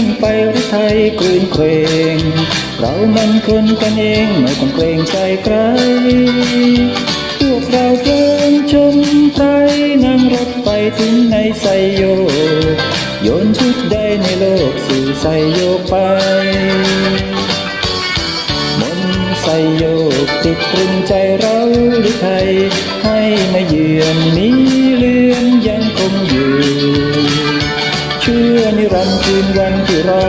ยิ่งไปหรือไทยกลืนเกรงเรามันคนกันเองไม่ต้องเกรงใจใครพวกเราเพลินชมไทยนั่งรถไฟถึงในไซโยกโยนชุดใดในโลกสู่ไซโยกไปมนไซโยกติดตรึงใจเราหรือไทยให้มาเยือนนี้ นิรันดร์คืนวันที่รอ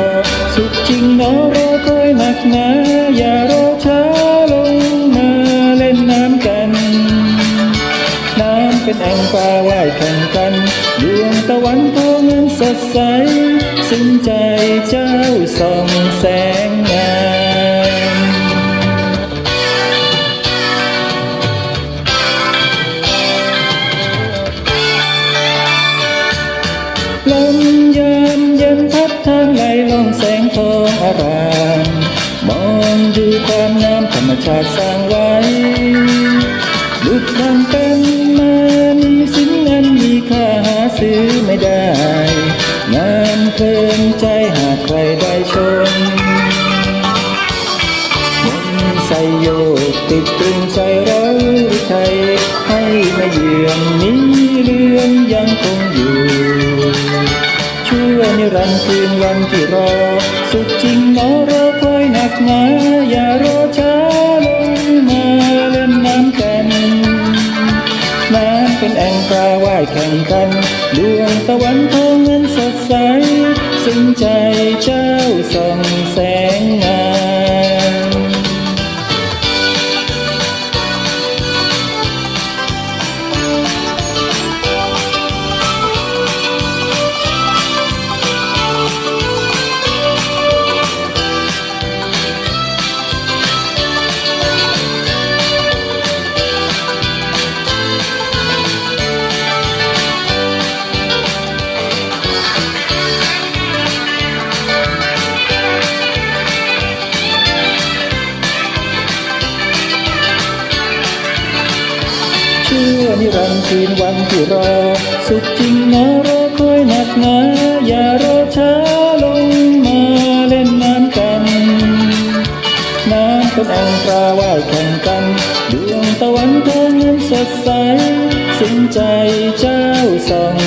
สุขจริงเนอรอคอยหนักหนาอย่ารอช้าลงมาเล่นน้ำกัน น้ำเป็นแอ่งปลาว่ายแข่งกันดวงตะวันทองนั้นสดใส สิ้นใจเจ้าส่องแสงารามมองดูความงามธรรมชาติสร้างไว้ลุกดังเป็นมามีสิ่งนั้นมีค่าหาซื้อไม่ได้ งามเพลินใจหากใครได้ชมมนต์ใส่โยกติดตรึงใจเราไทยให้มาเยือนนี้เรือนยังคงอยู่ วันคืนวันที่รอ สุดจริงเนอรอคอยหนักหนาอย่ารอช้าลงมาเล่นน้ำกันน้ำเป็นแอ่งปลาว่ายแข่งกันดวงตะวันทองนั้นสดใส ซึ้งใจเจ้าส่องแสงงาม ชื่อนิรันดร์คืนวันที่รอ สุขจริงนะรอคอยหนักหนาอย่ารอช้าลงมาเล่นน้ำกัน น้ำเป็นอังตราว่ายแข่งกันดวงตะวันทองนั้นสดใส สิ้นใจเจ้าส่อง